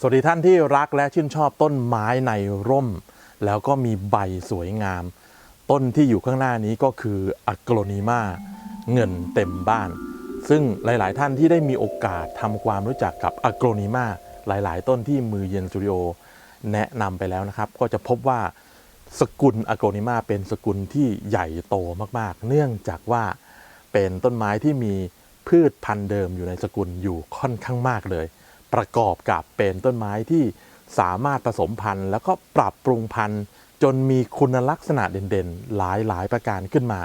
สวัสดีท่านที่รักและชื่นชอบต้นไม้ในร่ม แล้วก็มีใบสวยงาม ต้นที่อยู่ข้างหน้านี้ก็คืออะโกรนิมาเงินเต็มบ้าน ซึ่งหลาย ๆ ท่านที่ได้มีโอกาสทำความรู้จักกับอะโกรนิมาหลาย ๆ ต้นที่มือเย็นสตูดิโอแนะนำไปแล้วนะครับ ก็จะพบว่าสกุลอะโกรนิมาเป็นสกุลที่ใหญ่โตมาก ๆ เนื่องจากว่าเป็นต้นไม้ที่มีพืชพันธุ์เดิมอยู่ในสกุลอยู่ค่อนข้างมากเลย ประกอบกับเป็นต้นไม้ที่สามารถผสมพันธุ์ แล้วก็ปรับปรุงพันธุ์ จนมีคุณลักษณะเด่นๆ หลายๆ ประการขึ้นมา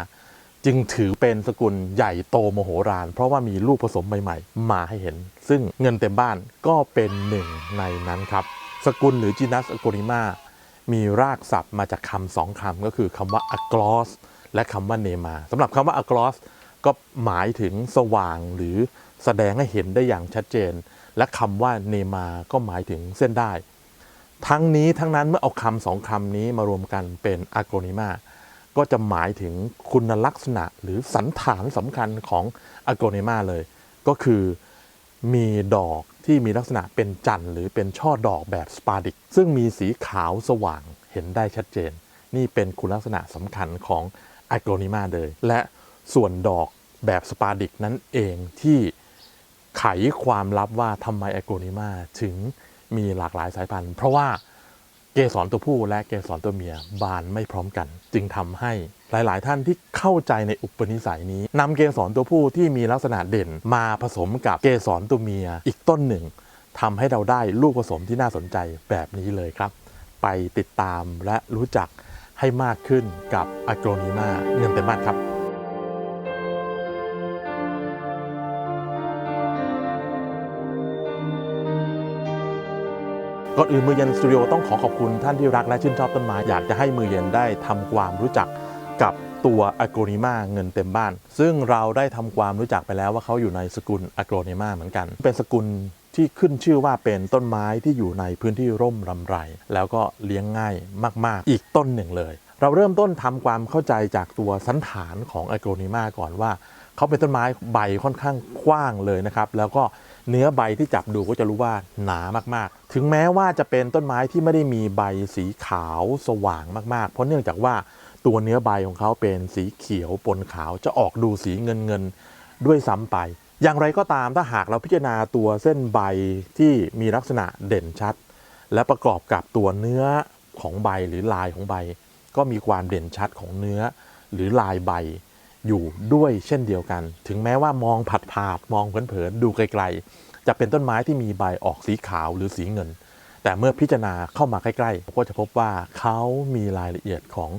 จึงถือเป็นสกุลใหญ่โตโมโหฬารเพราะว่ามีลูกผสมใหม่ๆ มาให้เห็น ซึ่งเงินเต็มบ้านก็เป็นหนึ่งในนั้นครับ สกุลหรือจีนัสอโกนิมามีรากศัพท์มาจากคำสองคำก็คือคำว่าอะกลอสและคำว่าเนมาสำหรับคำว่าอะกลอสก็หมายถึงสว่างหรือแสดงให้เห็นได้อย่างชัดเจน และคำว่าเนมาก็หมายถึงเส้นได้ ทั้งนี้ทั้งนั้นเมื่อเอาคำสองคำนี้มารวมกันเป็นอะโกนิมาก็จะหมายถึงคุณลักษณะหรือสันฐานสำคัญของอะโกนิมาเลย ก็คือมีดอกที่มีลักษณะเป็นจันทร์หรือเป็นช่อดอกแบบสปาดิก ซึ่งมีสีขาวสว่างเห็นได้ชัดเจน นี่เป็นคุณลักษณะสำคัญของอะโกนิมาเลย และส่วนดอกแบบสปาดิกนั้นเองที่ ไขความลับว่าทำไมไอโกนิมาถึงมีหลากหลายสายพันธุ์ เพราะว่าเกสรตัวผู้และเกสรตัวเมียบานไม่พร้อมกัน จึงทำให้หลาย ๆ ท่านที่เข้าใจในอุปนิสัยนี้นำเกสรตัวผู้ที่มีลักษณะเด่นมาผสมกับเกสรตัวเมียอีกต้นหนึ่งทำให้เราได้ลูกผสมที่น่าสนใจแบบนี้เลยครับ ไปติดตามและรู้จักให้มากขึ้นกับอโกนิมาเงินเต็มบ้านครับ ก่อนอื่นมือเย็นสตูดิโอต้องขอขอบคุณท่านที่รักและชื่นชอบต้นไม้อยากจะให้มือเย็นได้ทำความรู้จักกับตัวอะโกนิมาเงินเต็มบ้าน ซึ่งเราได้ทำความรู้จักไปแล้วว่าเขาอยู่ในสกุลอะโกนิมาเหมือนกัน เป็นสกุลที่ขึ้นชื่อว่าเป็นต้นไม้ที่อยู่ในพื้นที่ร่มรำไร แล้วก็เลี้ยงง่ายมาก ๆ อีกต้นหนึ่งเลย เราเริ่มต้นทำความเข้าใจจากตัวสันฐานของอะโกนิมาก่อนว่า เขาเป็นต้นไม้ใบค่อนข้างกว้างเลยนะครับ แล้วก็ เนื้อใบที่จับดูก็จะรู้ว่าหนามากๆ ถึงแม้ว่าจะเป็นต้นไม้ที่ไม่ได้มีใบสีขาวสว่างมากๆ เพราะเนื่องจากว่าตัวเนื้อใบของเขาเป็นสีเขียวปนขาวจะออกดูสีเงินเงินๆด้วยซ้ำไป อย่างไรก็ตามถ้าหากเราพิจารณาตัวเส้นใบที่มีลักษณะเด่นชัด และประกอบกับตัวเนื้อของใบหรือลายของใบ ก็มีความเด่นชัดของเนื้อหรือลายใบ อยู่ด้วยเช่นเดียวกัน ถึงแม้ว่ามองผัดผาดมองเผินๆดูไกลๆ จะเป็นต้นไม้ที่มีใบออกสีขาวหรือสีเงิน แต่เมื่อพิจารณาเข้ามาใกล้ๆ ก็จะพบว่าเขามีรายละเอียดของ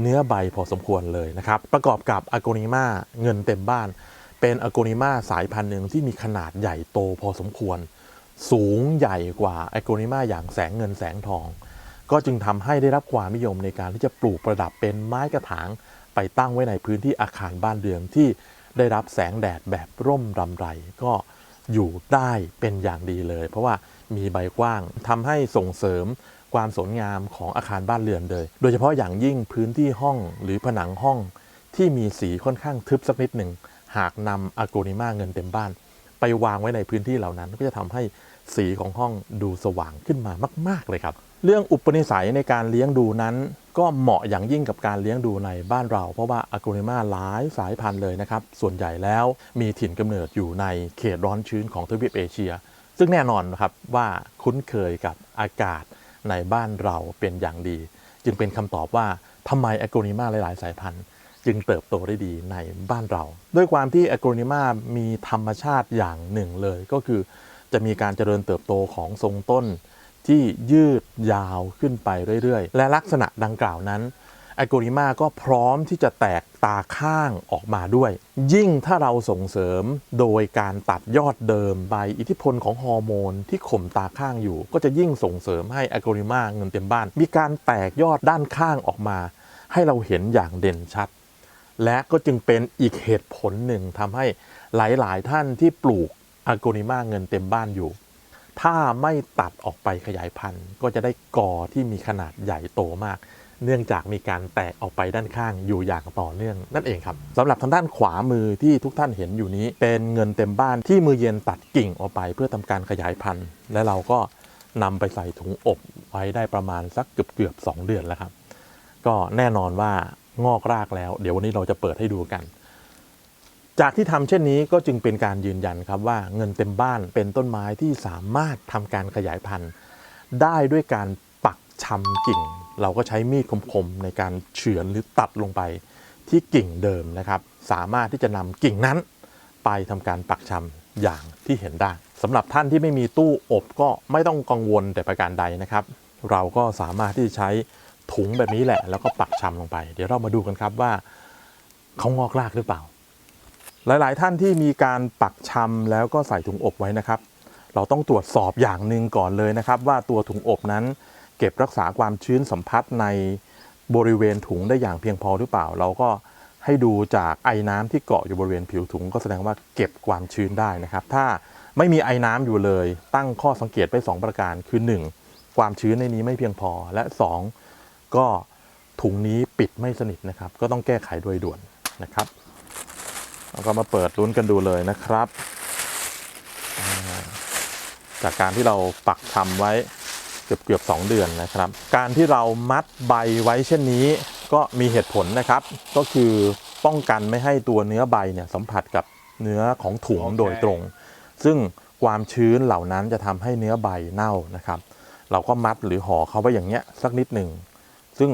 เนื้อใบพอสมควรเลยนะครับ ประกอบกับอะโกนิมาเงินเต็มบ้าน เป็นอะโกนิมาสายพันธุ์หนึ่งที่มีขนาดใหญ่โตพอสมควร สูงใหญ่กว่าอะโกนิมาอย่างแสงเงินแสงทอง ก็จึงทำให้ได้รับความนิยมในการที่จะปลูกประดับเป็นไม้กระถาง ไปตั้งไว้ในพื้นที่อาคารบ้านเรือนที่ได้รับแสงแดดแบบร่มรำไร ก็อยู่ได้เป็นอย่างดีเลย เพราะว่ามีใบกว้างทำให้ส่งเสริมความสวยงามของอาคารบ้านเรือนเลย โดยเฉพาะอย่างยิ่งพื้นที่ห้องหรือผนังห้องที่มีสีค่อนข้างทึบสักนิดหนึ่ง หากนำอะโกนิมาเงินเต็มบ้าน ไปวางไว้ในพื้นที่เหล่านั้น ก็จะทำให้สีของห้องดูสว่างขึ้นมามาก ๆเลยครับ เรื่องอุปนิสัยในการเลี้ยงดูนั้น ก็เหมาะอย่างยิ่งกับการเลี้ยงดูในบ้านเรา เพราะว่าอะโกนิมาหลายสายพันธุ์เลยนะครับ ส่วนใหญ่แล้วมีถิ่นกำเนิดอยู่ในเขตร้อนชื้นของทวีปเอเชีย ซึ่งแน่นอนนะครับว่าคุ้นเคยกับอากาศในบ้านเราเป็นอย่างดี จึงเป็นคำตอบว่าทำไมอะโกนิมาหลาย ๆ สายพันธุ์จึงเติบโตได้ดีในบ้านเรา ด้วยความที่อะโกนิมามีธรรมชาติอย่างหนึ่งเลย ก็คือจะมีการเจริญเติบโตของทรงต้น ที่ยืดยาวขึ้นไปเรื่อยๆ และลักษณะดังกล่าวนั้นอะโกนิมาก็พร้อมที่จะแตกตาข้างออกมาด้วย ยิ่งถ้าเราส่งเสริมโดยการตัดยอดเดิมใบอิทธิพลของฮอร์โมนที่ข่มตาข้างอยู่ ก็จะยิ่งส่งเสริมให้อะโกนิมาเงินเต็มบ้าน มีการแตกยอดด้านข้างออกมา ให้เราเห็นอย่างเด่นชัด และก็จึงเป็นอีกเหตุผลหนึ่งทำให้หลายๆ ท่านที่ปลูกอะโกนิมาเงินเต็มบ้านอยู่ ถ้าไม่ตัดออกไปขยายพันธุ์ ก็จะได้กอที่มีขนาดใหญ่โตมาก เนื่องจากมีการแตกออกไปด้านข้างอยู่อย่างต่อเนื่องนั่นเองครับสำหรับทางด้านขวามือที่ทุกท่านเห็นอยู่นี้ เป็นเงินเต็มบ้านที่มือเย็นตัดกิ่งออกไป เพื่อทำการขยายพันธุ์ และเราก็นำไปใส่ถุงอบไว้ได้ประมาณสักเกือบเกือบสองเดือนแล้วครับ ก็แน่นอนว่างอกรากแล้ว เดี๋ยววันนี้เราจะเปิดให้ดูกัน จากที่ทำเช่นนี้ก็จึงเป็นการยืนยันครับว่าเงินเต็มบ้านเป็นต้นไม้ที่สามารถทำการขยายพันธุ์ ได้ด้วยการปักชำกิ่ง เราก็ใช้มีดคมๆในการเฉือนหรือตัดลงไปที่กิ่งเดิมนะครับ สามารถที่จะนำกิ่งนั้น ไปทำการปักชำอย่างที่เห็นได้สำหรับท่านที่ไม่มีตู้อบก็ไม่ต้องกังวลแต่ประการใดนะครับ เราก็สามารถที่จะใช้ถุงแบบนี้แหละ แล้วก็ปักชำลงไป เดี๋ยวเรามาดูกันครับว่าเขางอกรากหรือเปล่า หลาย ๆ ท่านที่มีการปักชำแล้วก็ใส่ถุงอบไว้นะครับ เราต้องตรวจสอบอย่างหนึ่งก่อนเลยนะครับ ว่าตัวถุงอบนั้น เก็บรักษาความชื้นสัมผัสในบริเวณถุงได้อย่างเพียงพอหรือเปล่า เราก็ให้ดูจากไอ้น้ำที่เกาะอยู่บริเวณผิวถุง ก็แสดงว่าเก็บความชื้นได้นะครับ ถ้าไม่มีไอ้น้ำอยู่เลย ตั้งข้อสังเกตไว้2ประการคือ 1. ความชื้นในนี้ไม่เพียงพอและ 2. ก็ถุงนี้ปิดไม่สนิทนะครับ ก็ต้องแก้ไขโดยด่วนนะครับ เราก็มาเปิดลุ้นกันดูเลยนะครับ จากการที่เราปักชำไว้เกือบเกือบสองเดือนนะครับ การที่เรามัดใบไว้เช่นนี้ ก็มีเหตุผลนะครับ ก็คือป้องกันไม่ให้ตัวเนื้อใบเนี่ยสัมผัสกับเนื้อของถุงโอเคโดยตรง ซึ่งความชื้นเหล่านั้นจะทำให้เนื้อใบเน่านะครับ เราก็มัดหรือห่อเขาไว้อย่างเงี้ยสักนิดหนึ่งซึ่ง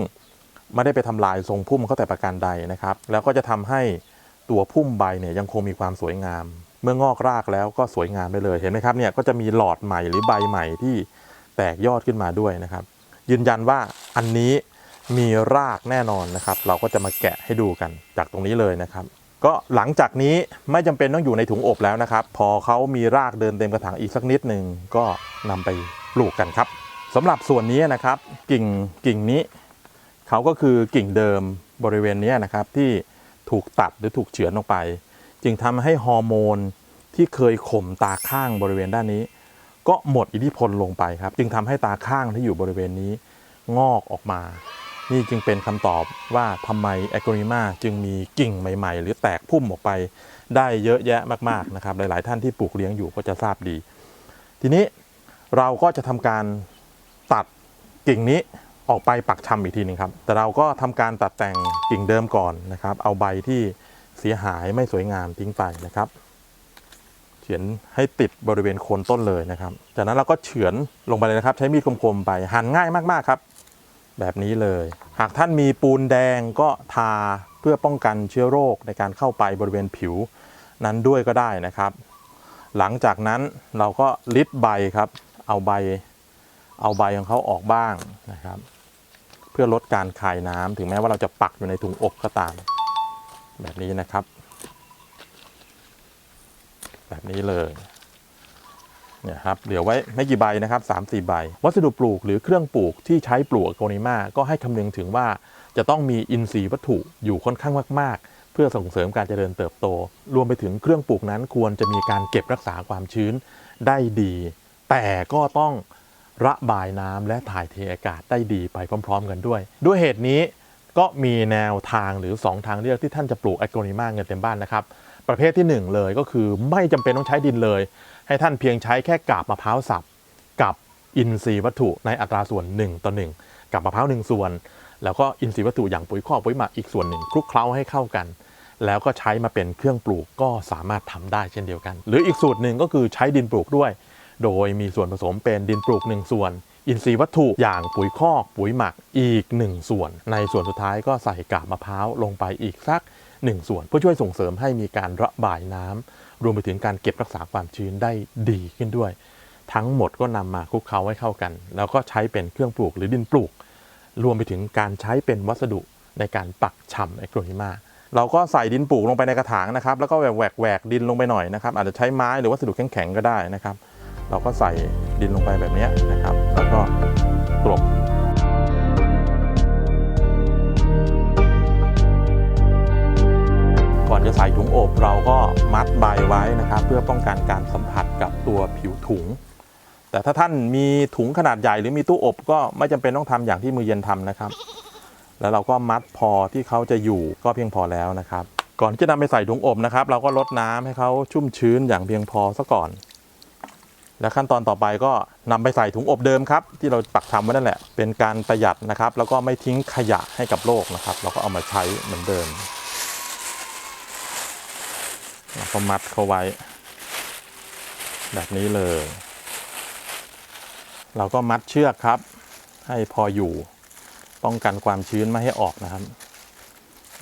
ไม่ได้ไปทำลายทรงพุ่มเขาแต่ประการใดนะครับ แล้วก็จะทำให้ ตัวพุ่มใบเนี่ยยังคงมีความสวยงาม เมื่องอกรากแล้วก็สวยงามไปเลยเห็นไหมครับเนี่ยก็จะมีหลอดใหม่หรือใบใหม่ที่แตกยอดขึ้นมาด้วยนะครับ ยืนยันว่าอันนี้มีรากแน่นอนนะครับ เราก็จะมาแกะให้ดูกันจากตรงนี้เลยนะครับ ก็หลังจากนี้ไม่จำเป็นต้องอยู่ในถุงอบแล้วนะครับ พอเขามีรากเดินเต็มกระถางอีกสักนิดหนึ่งก็นำไปปลูกกันครับสำหรับส่วนนี้นะครับกิ่งกิ่งนี้เขาก็คือกิ่งเดิมบริเวณนี้นะครับที่ ถูกตัดหรือถูกเฉือนลงไป จึงทำให้ฮอร์โมนที่เคยข่มตาข้างบริเวณด้านนี้ ก็หมดอิทธิพลลงไปครับ จึงทำให้ตาข้างที่อยู่บริเวณนี้งอกออกมา นี่จึงเป็นคำตอบว่าทำไมแอ g กริมาจึงมีกิ่งใหม่ ๆ หรือแตกพุ่มออกไปได้เยอะแยะมากๆนะครับ หลาย ๆ ท่านที่ปลูกเลี้ยงอยู่ก็จะทราบดี ทีนี้เราก็จะทำการตัดกิ่งนี้ ออกไปปักชำอีกทีหนึงครับ แต่เราก็ทำการตัดแต่งกิ่งเดิมก่อนนะครับ เอาใบที่เสียหายไม่สวยงามทิ้งไปนะครับเฉือนให้ติดบริเวณโคนต้นเลยนะครับ จากนั้นเราก็เฉือนลงไปเลยนะครับ ใช้มีดคมๆไปหั่นง่ายมากๆครับ แบบนี้เลย หากท่านมีปูนแดงก็ทาเพื่อป้องกันเชื้อโรคในการเข้าไปบริเวณผิวนั้นด้วยก็ได้นะครับ หลังจากนั้นเราก็ลิดใบครับ เอาใบเอาใบของเขาออกบ้างนะครับ พื่อลดการคายน้ำถึงแม้ว่าเราจะปักอยู่ในถุงอบก็ตาม แบบนี้นะครับ แบบนี้เลยเนี่ยครับเหลือไว้ไม่กี่ใบนะครับ3ามสี่ใบ วัสดุปลูกหรือเครื่องปลูกที่ใช้ปลูกโกนิมาก็ให้คำนึงถึงว่าจะต้องมีอินทรีย์วัตถุอยู่ค่อนข้างมาก ๆ เพื่อส่งเสริมการเจริญเติบโต รวมไปถึงเครื่องปลูกนั้นควรจะมีการเก็บรักษาความชื้นได้ดี แต่ก็ต้อง ระบายน้ำและถ่ายเทอากาศได้ดีไปพร้อม ๆ กันด้วย ด้วยเหตุนี้ก็มีแนวทางหรือ 2 ทางเลือกที่ท่านจะปลูกแอ g ก r ริมาเงินเต็มบ้านนะครับ ประเภททีหนึ่1 เลยก็คือไม่จำเป็นต้องใช้ดินเลย ให้ท่านเพียงใช้แค่กาบมะพร้าวสับกับอินทรีย์วัตถุในอัตราส่วน 1 ต่อ 1 กับมะพร้าว1ส่วน แล้วก็อินทรีย์วัตถุอย่างปุ๋ยคอกปุ๋ยหมักอีกส่วนหนึ่งคลุกเคล้าให้เข้ากัน แล้วก็ใช้มาเป็นเครื่องปลูกก็สามารถทำได้เช่นเดียวกัน หรืออีกสูตรหนึ่งก็คือใช้ดินปลูกด้วย โดยมีส่วนผสมเป็นดินปลูก 1 ส่วน อินทรีย์วัตถุอย่างปุ๋ยคอกปุ๋ยหมักอีก 1 ส่วน ในส่วนสุดท้ายก็ใส่กาบมะพร้าวลงไปอีกสัก 1 ส่วน เพื่อช่วยส่งเสริมให้มีการระบายน้ำรวมไปถึงการเก็บรักษาความชื้นได้ดีขึ้นด้วย ทั้งหมดก็นำมาคลุกเคล้าให้เข้ากัน แล้วก็ใช้เป็นเครื่องปลูกหรือดินปลูก รวมไปถึงการใช้เป็นวัสดุในการปักฉ่ำแอ g ก r ริมาเราก็ใส่ดินปลูกลงไปในกระถางนะครับ แล้วก็แหวกแหวกดินลงไปหน่อยนะครับ อาจจะใช้ไม้หรือวัสดุแข็งๆก็ได้นะครับ เราก็ใส่ดินลงไปแบบนี้นะครับ แล้วก็กลบก่อนจะใส่ถุงอบเราก็มัดใบไว้นะครับ เพื่อป้องกันการสัมผัสกับตัวผิวถุง แต่ถ้าท่านมีถุงขนาดใหญ่หรือมีตู้อบก็ไม่จำเป็นต้องทำอย่างที่มือเย็นทำนะครับ แล้วเราก็มัดพอที่เขาจะอยู่ก็เพียงพอแล้วนะครับ ก่อนที่จะนำไปใส่ถุงอบนะครับ เราก็ลดน้ำให้เขาชุ่มชื้นอย่างเพียงพอซะก่อน และขั้นตอนต่อไปก็นำไปใส่ถุงอบเดิมครับ ที่เราปักทำไว้นั่นแหละ เป็นการประหยัดนะครับ แล้วก็ไม่ทิ้งขยะให้กับโลกนะครับ เราก็เอามาใช้เหมือนเดิมแล้วก็มัดเข้าไว้ แบบนี้เลย เราก็มัดเชือกครับ ให้พออยู่ป้องกันความชื้นไม่ให้ออกนะครับ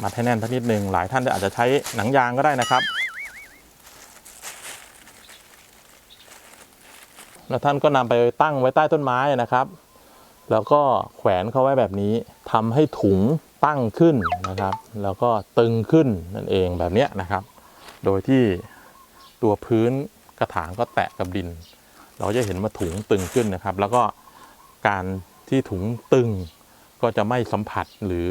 มัดให้แน่นสักนิดหนึ่งหลายท่านอาจจะใช้หนังยางก็ได้นะครับ แล้วท่านก็นำไปตั้งไว้ใต้ต้นไม้นะครับ แล้วก็แขวนเขาไว้แบบนี้ทำให้ถุงตั้งขึ้นนะครับ แล้วก็ตึงขึ้นนั่นเองแบบนี้นะครับ โดยที่ตัวพื้นกระถางก็แตะกับดิน เราจะเห็นว่าถุงตึงขึ้นนะครับ แล้วก็การที่ถุงตึงก็จะไม่สัมผัสหรือ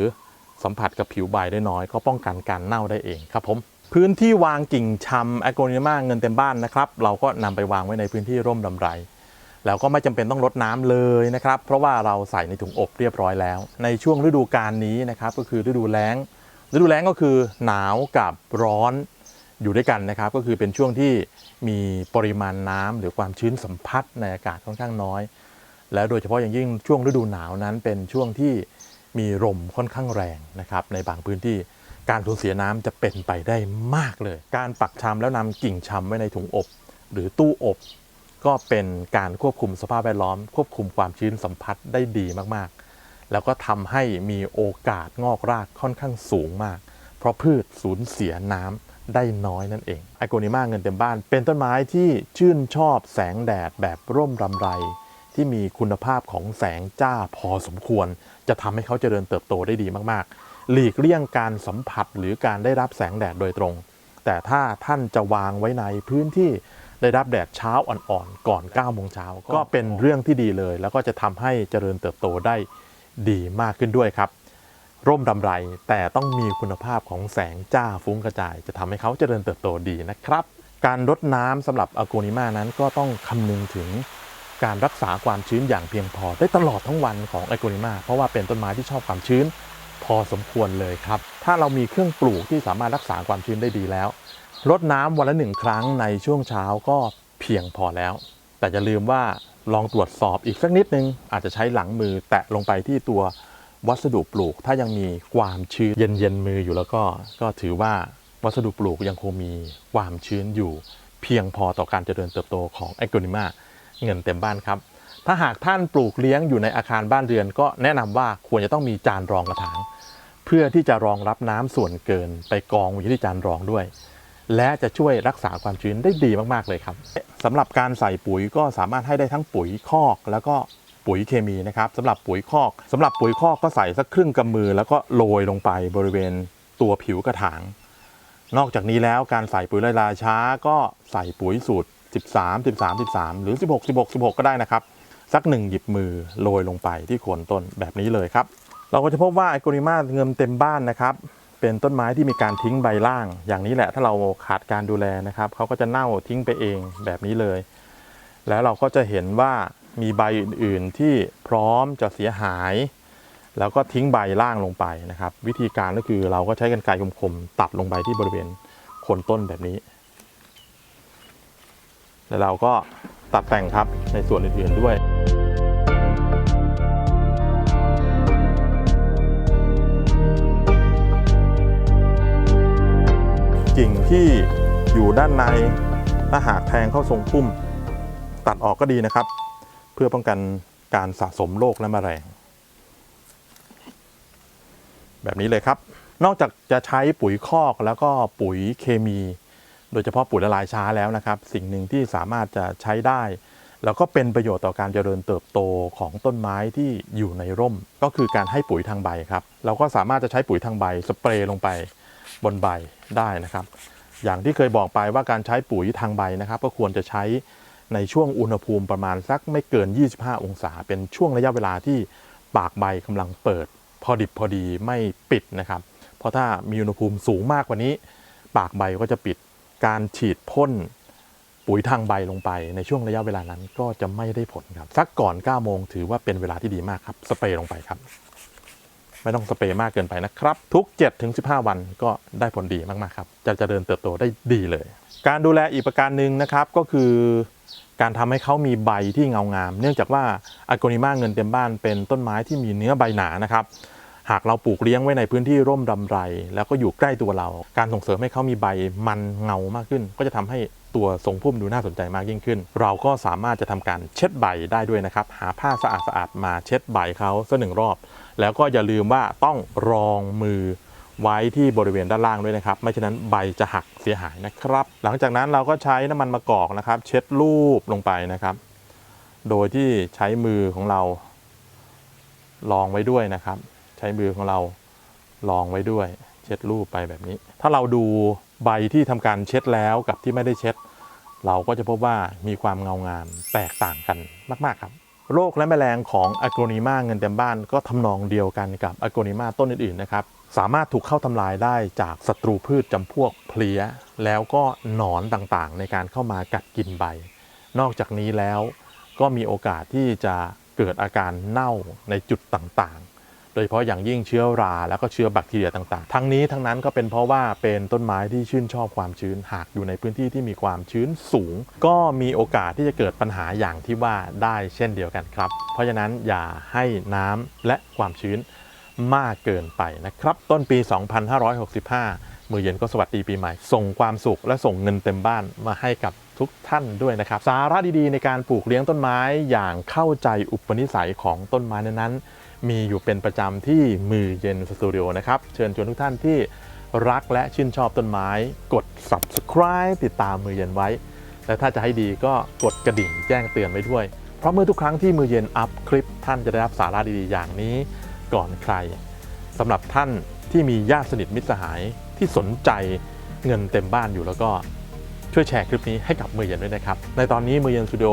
สัมผัสกับผิวใบได้น้อย ก็ป้องกันการเน่าได้เองครับผมพื้นที่วางกิ่งชำแอโกนิมาเงินเต็มบ้านนะครับ เราก็นำไปวางไว้ในพื้นที่ร่มลำไร แล้วก็ไม่จำเป็นต้องรดน้ำเลยนะครับ เพราะว่าเราใส่ในถุงอบเรียบร้อยแล้ว ในช่วงฤดูกาลนี้นะครับก็คือฤดูแล้ง ฤดูแล้งก็คือหนาวกับร้อนอยู่ด้วยกันนะครับ ก็คือเป็นช่วงที่มีปริมาณน้ำหรือความชื้นสัมผัสในอากาศค่อนข้างน้อย และโดยเฉพาะอย่างยิ่งช่วงฤดูหนาวนั้นเป็นช่วงที่มีลมค่อนข้างแรงนะครับในบางพื้นที่การสูญเสียน้ำจะเป็นไปได้มากเลย การปักชำแล้วนำกิ่งชำไว้ในถุงอบ หรือตู้อบ ก็เป็นการควบคุมสภาพแวดล้อม ควบคุมความชื้นสัมผัสได้ดีมากๆ แล้วก็ทำให้มีโอกาสงอกรากค่อนข้างสูงมาก เพราะพืชสูญเสียน้ำได้น้อยนั่นเองไอโกนิมาเงินเต็มบ้าน เป็นต้นไม้ที่ชื่นชอบแสงแดดแบบร่มรำไร ที่มีคุณภาพของแสงจ้าพอสมควร จะทำให้เขาเจริญเติบโตได้ดีมากๆ หลีกเลี่ยงการสัมผัสหรือการได้รับแสงแดดโดยตรง แต่ถ้าท่านจะวางไว้ในพื้นที่ ได้รับแดดเช้าอ่อนๆก่อน9โมงเช้าก็เป็นเรื่องที่ดีเลย แล้วก็จะทำให้เจริญเติบโตได้ดีมากขึ้นด้วยครับ ร่มรำไรแต่ต้องมีคุณภาพของแสงจ้าฟุ้งกระจาย จะทำให้เขาเจริญเติบโตดีนะครับ การรดน้ำสำหรับอโกนิมานั้นก็ต้องคำนึงถึงการรักษาความชื้นอย่างเพียงพอได้ตลอดทั้งวันของอโกนิมาเพราะว่าเป็นต้นไม้ที่ชอบความชื้น พอสมควรเลยครับ ถ้าเรามีเครื่องปลูกที่สามารถรักษาความชื้นได้ดีแล้ว รดน้ำวันละหนึ่งครั้งในช่วงเช้าก็เพียงพอแล้ว แต่อย่าลืมว่าลองตรวจสอบอีกสักนิดนึง อาจจะใช้หลังมือแตะลงไปที่ตัววัสดุปลูก ถ้ายังมีความชื้นเย็นเย็นๆมืออยู่แล้วก็ ก็ถือว่าวัสดุปลูกยังคงมีความชื้นอยู่ เพียงพอต่อการเจริญเติบโตของแอคโกนิมาเงินเต็มบ้านครับ ถ้าหากท่านปลูกเลี้ยงอยู่ในอาคารบ้านเรือน ก็แนะนำว่าควรจะต้องมีจานรองกระถาง เพื่อที่จะรองรับน้ำส่วนเกินไปกองอยู่ที่จานรองด้วย และจะช่วยรักษาความชื้นได้ดีมากๆเลยครับสำหรับการใส่ปุ๋ยก็สามารถให้ได้ทั้งปุ๋ยคอก แล้วก็ปุ๋ยเคมีนะครับสำหรับปุ๋ยคอกสำหรับปุ๋ยคอกก็ใส่สักครึ่งกำมือ แล้วก็โรยลงไปบริเวณตัวผิวกระถาง นอกจากนี้แล้วการใส่ปุ๋ยลายลาช้า ก็ใส่ปุ๋ยสูตร 13 13 13 หรือ 16 16 16 ก็ได้นะครับ สักหนึ่งหยิบมือโรยลงไปที่โคนต้นแบบนี้เลยครับ เราก็จะพบว่าไอโกนิมาเงิมเต็มบ้านนะครับ เป็นต้นไม้ที่มีการทิ้งใบล่าง อย่างนี้แหละถ้าเราขาดการดูแลนะครับเขาก็จะเน่าทิ้งไปเองแบบนี้เลย แล้วเราก็จะเห็นว่ามีใบอื่นๆที่พร้อมจะเสียหาย แล้วก็ทิ้งใบล่างลงไปนะครับ วิธีการก็คือเราก็ใช้กรรไกรคมๆตัดลงไปที่บริเวณโคนต้นแบบนี้ แล้วเราก็ตัดแต่งครับในส่วนอื่นๆด้วย กิ่งที่อยู่ด้านในถ้าหากแทงเข้าทรงพุ่ม ตัดออกก็ดีนะครับ เพื่อป้องกันการสะสมโรคและแมลงแบบนี้เลยครับ นอกจากจะใช้ปุ๋ยคอกแล้วก็ปุ๋ยเคมี โดยเฉพาะปุ๋ยละลายช้าแล้วนะครับ สิ่งหนึ่งที่สามารถจะใช้ได้ แล้วก็เป็นประโยชน์ต่อการเจริญเติบโตของต้นไม้ที่อยู่ในร่ม ก็คือการให้ปุ๋ยทางใบครับ เราก็สามารถจะใช้ปุ๋ยทางใบสเปรย์ลงไป บนใบได้นะครับ อย่างที่เคยบอกไปว่าการใช้ปุ๋ยทางใบนะครับ ก็ควรจะใช้ในช่วงอุณหภูมิประมาณสักไม่เกิน 25 องศา เป็นช่วงระยะเวลาที่ปากใบกำลังเปิด พอดิบพอดีไม่ปิดนะครับ เพราะถ้ามีอุณหภูมิสูงมากกว่านี้ ปากใบก็จะปิดการฉีดพ่นปุ๋ยทางใบลงไปในช่วงระยะเวลานั้นก็จะไม่ได้ผลครับสักก่อน9โมงถือว่าเป็นเวลาที่ดีมากครับ สเปรย์ลงไปครับ ไม่ต้องสเปรย์มากเกินไปนะครับ ทุก 7-15 วันก็ได้ผลดีมากๆครับ จะเจริญเติบโตได้ดีเลย การดูแลอีกประการหนึ่งนะครับก็คือการทำให้เขามีใบที่เงางาม เนื่องจากว่าอ g กนิมาเงินเต็มบ้านเป็นต้นไม้ที่มีเนื้อใบหนานะครับหากเราปลูกเลี้ยงไว้ในพื้นที่ร่มรำไร แล้วก็อยู่ใกล้ตัวเรา การส่งเสริมให้เขามีใบมันเงามากขึ้น ก็จะทำให้ ตัวทรงพุ่มดูน่าสนใจมากยิ่งขึ้น เราก็สามารถจะทำการเช็ดใบได้ด้วยนะครับ หาผ้าสะอาดๆมาเช็ดใบเขาสักหนึ่งรอบ แล้วก็อย่าลืมว่าต้องรองมือไว้ที่บริเวณด้านล่างด้วยนะครับ ไม่ฉะนั้นใบจะหักเสียหายนะครับ หลังจากนั้นเราก็ใช้น้ำมันมะกอกนะครับ เช็ดรูปลงไปนะครับ โดยที่ใช้มือของเราลองไว้ด้วยนะครับ ใช้มือของเราลองไว้ด้วย เช็ดรูปไปแบบนี้ ถ้าเราดู ใบที่ทำการเช็ดแล้วกับที่ไม่ได้เช็ด เราก็จะพบว่ามีความเงางามแตกต่างกันมาก ๆ ครับโรคและแมลงของอ g กนิมาเงินเต็มบ้านก็ทำนองเดียวกันกับอ g กนิมาต้นอื่นๆนะครับสามารถถูกเข้าทำลายได้จากศัตรูพืชจำพวกเพลี้ย แล้วก็หนอนต่างๆ ในการเข้ามากัดกินใบ นอกจากนี้แล้วก็มีโอกาสที่จะเกิดอาการเน่าในจุดต่างๆ โดยเฉพาะอย่างยิ่งเชื้อรา แล้วก็เชื้อแบคทีเรียต่างๆ ทั้งนี้ทั้งนั้นก็เป็นเพราะว่าเป็นต้นไม้ที่ชื่นชอบความชื้น หากอยู่ในพื้นที่ที่มีความชื้นสูง ก็มีโอกาสที่จะเกิดปัญหาอย่างที่ว่าได้เช่นเดียวกันครับ เพราะฉะนั้นอย่าให้น้ำและความชื้นมากเกินไปนะครับ ต้นปี 2565 มือเย็นก็สวัสดีปีใหม่ ส่งความสุขและส่งเงินเต็มบ้านมาให้กับทุกท่านด้วยนะครับ สาระดีๆ ในการปลูกเลี้ยงต้นไม้อย่างเข้าใจอุปนิสัยของต้นไม้นั้นๆ มีอยู่เป็นประจำที่มือเย็นสตูดิโอนะครับ เชิญชวนทุกท่านที่รักและชื่นชอบต้นไม้ กด subscribe ติดตามมือเย็นไว้ และถ้าจะให้ดีก็กดกระดิ่งแจ้งเตือนไว้ด้วย เพราะเมื่อทุกครั้งที่มือเย็นอัพคลิป ท่านจะได้รับสาระดีๆอย่างนี้ก่อนใครสำหรับท่านที่มีญาติสนิทมิตรสหายที่สนใจเงินเต็มบ้านอยู่แล้วก็ช่วยแชร์คลิปนี้ให้กับมือเย็นด้วยนะครับ ในตอนนี้มือเย็นสตูดิโอ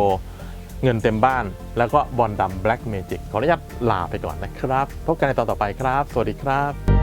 เงินเต็มบ้าน แล้วก็บอลดำแบล็กเมจิกขออนุญาตลาไปก่อนนะครับ พบกันในตอนต่อไปครับ สวัสดีครับ